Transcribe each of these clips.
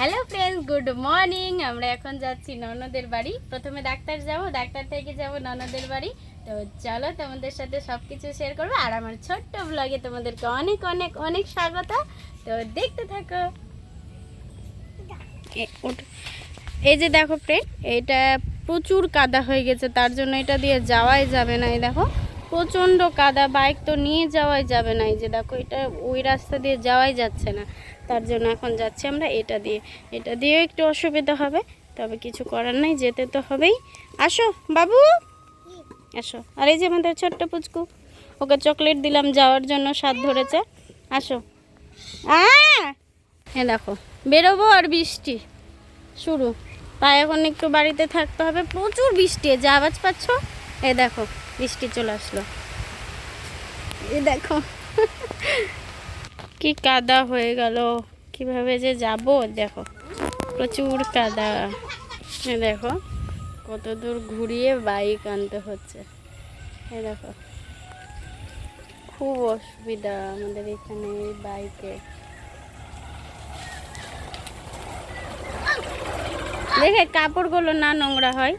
Hello friends good morning আমরা এখন যাচ্ছি ননদের বাড়ি। প্রথমে ডাক্তার যাব, ডাক্তার থেকে যাব ননদের বাড়ি। তো চলো তোমাদের সাথে সব কিছু শেয়ার করব। আর আমার ছোট্ট ব্লগে তোমাদেরকে অনেক অনেক অনেক স্বাগত। তো দেখতে থাকো। এই যে দেখো ফ্রেন্ড এটা প্রচুর কাদা হয়ে গেছে। তার জন্য এটা দিয়ে যাওয়াই যাবে না, এই দেখো। প্রচণ্ড কাদা বাইক তো নিয়ে যাওয়াই যাবে না। এই যে দেখো, এটা ওই রাস্তা দিয়ে যাওয়াই যাচ্ছে না। তার জন্য এখন যাচ্ছি আমরা এটা দিয়ে। এটা দিয়েও একটু অসুবিধা হবে, তবে কিছু করার নাই, যেতে তো হবেই। আসো, বাবু! আসো। আর এই যে আমাদের ছোট্ট পুচকু, ওকে চকলেট দিলাম, যাওয়ার জন্য স্বাদ ধরেছে। আসো। হ্যাঁ দেখো, বেরোবো আর বৃষ্টি শুরু। তাই এখন একটু বাড়িতে থাকতে হবে। প্রচুর বৃষ্টি যে আওয়াজ পাচ্ছ? এ দেখো বৃষ্টি চলে আসলো। এই দেখো। কি কাদা হয়ে গেল। কীভাবে যে যাব? দেখো প্রচুর কাদা। এ দেখো কত দূর ঘুরিয়ে বাইক আনতে হচ্ছে। এ দেখো খুব অসুবিধা আমাদের এখানে এই বাইকে। দেখে কাপড়গুলো না নোংরা হয়।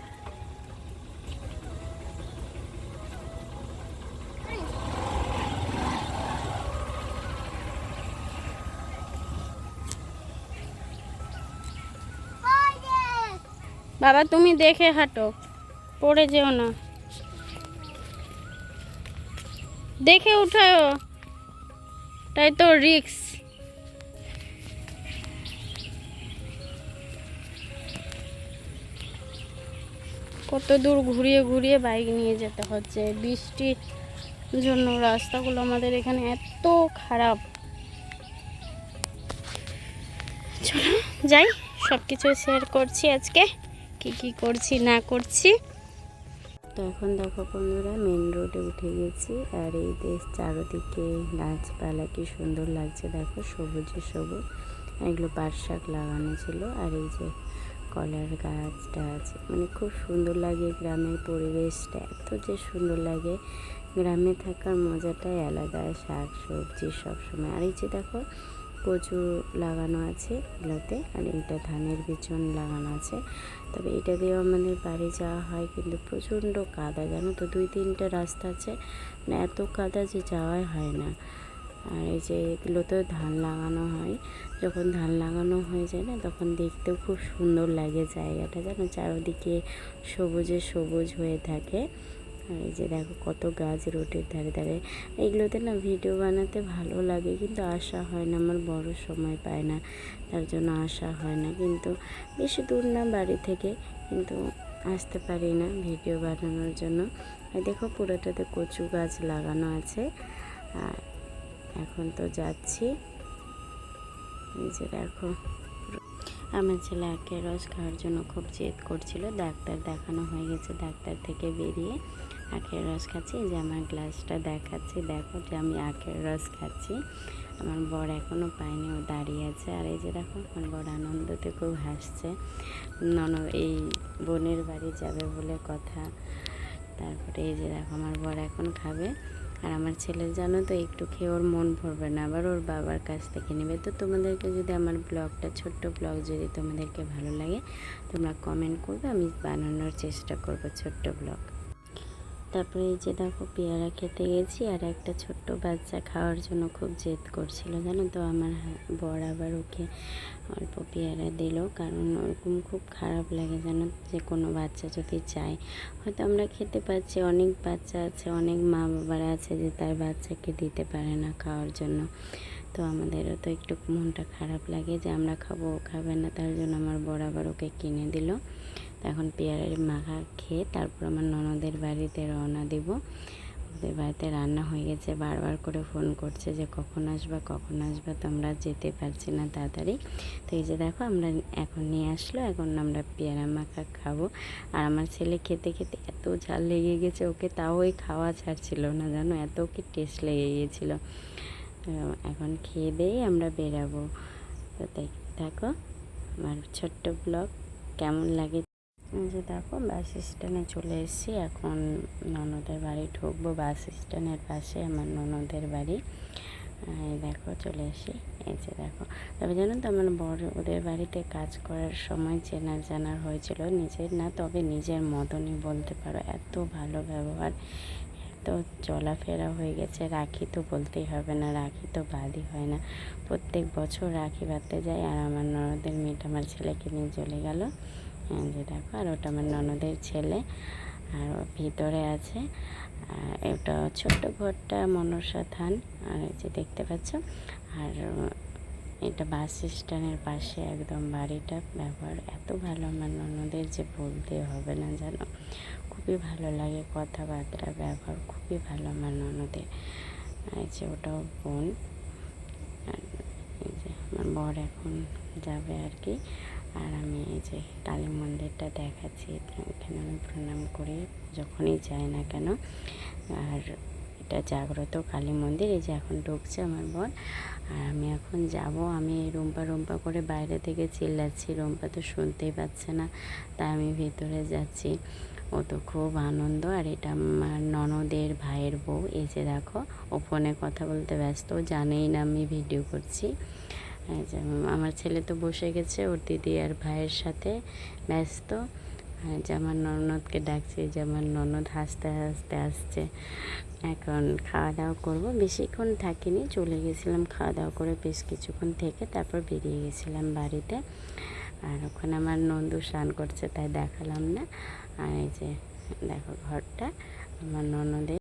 বাবা, তুমি দেখে হাঁটো। পড়ে যেও না। দেখে উঠাও। তাই তো রিক্স। কত দূর ঘুরিয়ে ঘুরিয়ে বাইক নিয়ে যেতে হচ্ছে। বৃষ্টির জন্য রাস্তাগুলো আমাদের এখানে এত খারাপ। চলো, যাই সব কিছু শেয়ার করছি আজকে। কি কি করছি, না করছি। তো এখন দেখো বন্ধুরা মেন রোডে উঠে গেছি। আর এই দেশ চারোদিকে গাছপালা কি সুন্দর লাগছে, দেখো সবুজে সবুজ। এগুলো পাট শাক লাগানো ছিল। আর এই যে কলার গাছ টাছ মানে খুব সুন্দর লাগে গ্রামের পরিবেশটা। এত যে সুন্দর লাগে। গ্রামে থাকার মজাটাই আলাদা। শাক সবজি সবসময়। আর এই যে দেখো কচু লাগানো আছে এগুলোতে, আর এইটা ধানের বিচন লাগানো আছে। তবে এটা দিয়েও আমাদের বাড়ি যাওয়া হয়, কিন্তু প্রচণ্ড কাদা, জানো তো? দুই তিনটা রাস্তা আছে মানে এত কাদা যে যাওয়াই হয় না। আর এই যে এগুলোতেও ধান লাগানো হয়, যখন ধান লাগানো হয়ে যায় না, তখন দেখতেও খুব সুন্দর লাগে জায়গাটা, জানো? চারদিকে সবুজে সবুজ হয়ে থাকে। এই যে দেখো কত গাছ রোডের ধারে ধারে। এগুলোতে না ভিডিও বানাতে ভালো লাগে, কিন্তু আসা হয় না, আমার বড় সময় পায় না, তার জন্য আসা হয় না। কিন্তু বেশি দূর না বাড়ি থেকে, কিন্তু আসতে পারি না ভিডিও বানানোর জন্য। দেখো পুরোটাতে কচু গাছ লাগানো আছে, আর এখন তো যাচ্ছি। এই যে দেখো আমার ছেলে আখের রস খাওয়ার জন্য খুব জেদ করছিল। ডাক্তার দেখানো হয়ে গেছে, ডাক্তার থেকে বেরিয়ে আখের রস খাচ্ছি। যে আমার গ্লাসটা দেখাচ্ছি, দেখো যে আমি আখের রস খাচ্ছি। আমার বর এখনও পায়নি, ও দাঁড়িয়ে আছে। আর এই যে দেখো, আমার বর আনন্দতে খুব হাসছে। নন এই বোনের বাড়ি যাবে বলে কথা। তারপরে এই যে দেখো, আমার বর এখন খাবে। আর আমার ছেলে জানো তো, একটু খেয়ে ওর মন ভরবে না। আবার ওর বাবার কাছ থেকে নেবে। তো তোমাদেরকে যদি আমার ব্লগটা, ছোট্ট ব্লগ যদি তোমাদেরকে ভালো লাগে, তোমরা কমেন্ট করবে, আমি বানানোর চেষ্টা করব ছোট্ট ব্লগ। তারপরে এই যে দেখো পেয়ারা খেতে গেছি আর একটা ছোট্ট বাচ্চা খাওয়ার জন্য খুব জেদ করছিল, জানো তো? আমার বর আবার ওকে অল্প পেয়ারা দিল, কারণ ওরকম খুব খারাপ লাগে, জানো যে কোনো বাচ্চা যদি চায়। হয়তো আমরা খেতে পাচ্ছি, অনেক বাচ্চা আছে, অনেক মা বাবারা আছে যে তার বাচ্চাকে দিতে পারে না খাওয়ার জন্য। তো আমাদেরও তো একটু মনটা খারাপ লাগে যে আমরা খাব, ও খাবে না, তার জন্য আমার বর আবার ওকে কিনে দিল। এখন পেয়ারের মাখা খেয়ে তারপর আমার ননদের বাড়িতে রওনা দিব। ওদের বাড়িতে রান্না হয়ে গেছে, বারবার করে ফোন করছে যে কখন আসবা কখন আসবা তো আমরা যেতে পারছি না তাড়াতাড়ি। তো এই যে দেখো, আমরা এখন নিয়ে আসলো, এখন আমরা পেয়ারা মাখা খাব। আর আমার ছেলে খেতে খেতে এত ঝাল লেগে গেছে, ওকে তাও ওই খাওয়া ছাড়ছিল না, জানো? এত কি টেস্ট লেগে গিয়েছিল এখন খেয়ে দিয়েই আমরা বেরাবো। তো থাকো আমার ছোট্ট ব্লগ কেমন লাগে এই যে দেখো বাস স্ট্যান্ডে চলে এসেছি। এখন ননদের বাড়ি ঢুকবো। বাস স্ট্যান্ডের পাশে আমার ননদের বাড়ি। এই দেখো, চলে আসি এই যে দেখো। তবে জানো তো, আমার বড় ওদের বাড়িতে কাজ করার সময় চেনার জানার হয়েছিল নিজের না, তবে নিজের মতনই বলতে পারো, এত ভালো ব্যবহার, এত চলাফেরা হয়ে গেছে। রাখি তো বলতেই হবে না, রাখি তো বাদই হয় না। প্রত্যেক বছর রাখি বাঁধতে যায় আর আমার ননদের মেয়েটা আমার ছেলেকে নিয়ে চলে গেল। যে দেখো, আর ওটা আমার ননদের ছেলে, আর ভিতরে আছে। আর এটা ছোট্ট ঘরটা মনসা থান, আর যে দেখতে পাচ্ছ। আর এটা বাস স্ট্যান্ডের পাশে একদম বাড়িটা। ব্যবহার এত ভালো, আমার ননদের যে বলতে হবে না জানো। খুবই ভালো লাগে কথাবার্তা, ব্যবহার খুবই ভালো আমার ননদের। যে ওটাও বোন। আর এই যে আমার বর এখন যাবে আর কি। আর আমি এই যে কালী মন্দিরটা দেখাচ্ছি, এখানে আমি প্রণাম করি, যখনই যাই না কেন। আর এটা জাগ্রত কালী মন্দির, এই যে এখন ঢুকছে আমার বর আর আমি এখন যাব, আমি রুম্পা রুম্পা করে বাইরে থেকে চিল্লাচ্ছি, রুম্পা তো শুনতেই পাচ্ছে না, তাই আমি ভেতরে যাচ্ছি। ও তো খুব আনন্দ, আর এটা আমার ননদের ভাইয়ের বউ। এই যে দেখো, ও ফোনে কথা বলতে ব্যস্ত জানেই না আমি ভিডিও করছি। আমার ছেলে তো বসে গেছে, ওর দিদি আর ভাইয়ের সাথে ব্যস্ত। যে, আমার ননদকে ডাকছি যে, আমার ননদ হাসতে হাসতে আসছে। এখন খাওয়া দাওয়া করব। বেশিক্ষণ থাকিনি, চলে গেছিলাম খাওয়া দাওয়া করে বেশ কিছুক্ষণ থেকে, তারপর বেরিয়ে গেছিলাম বাড়িতে। আর ওখানে আমার নন্দু স্নান করছে, তাই দেখালাম না। আর এই যে, দেখো ঘরটা, আমার ননদের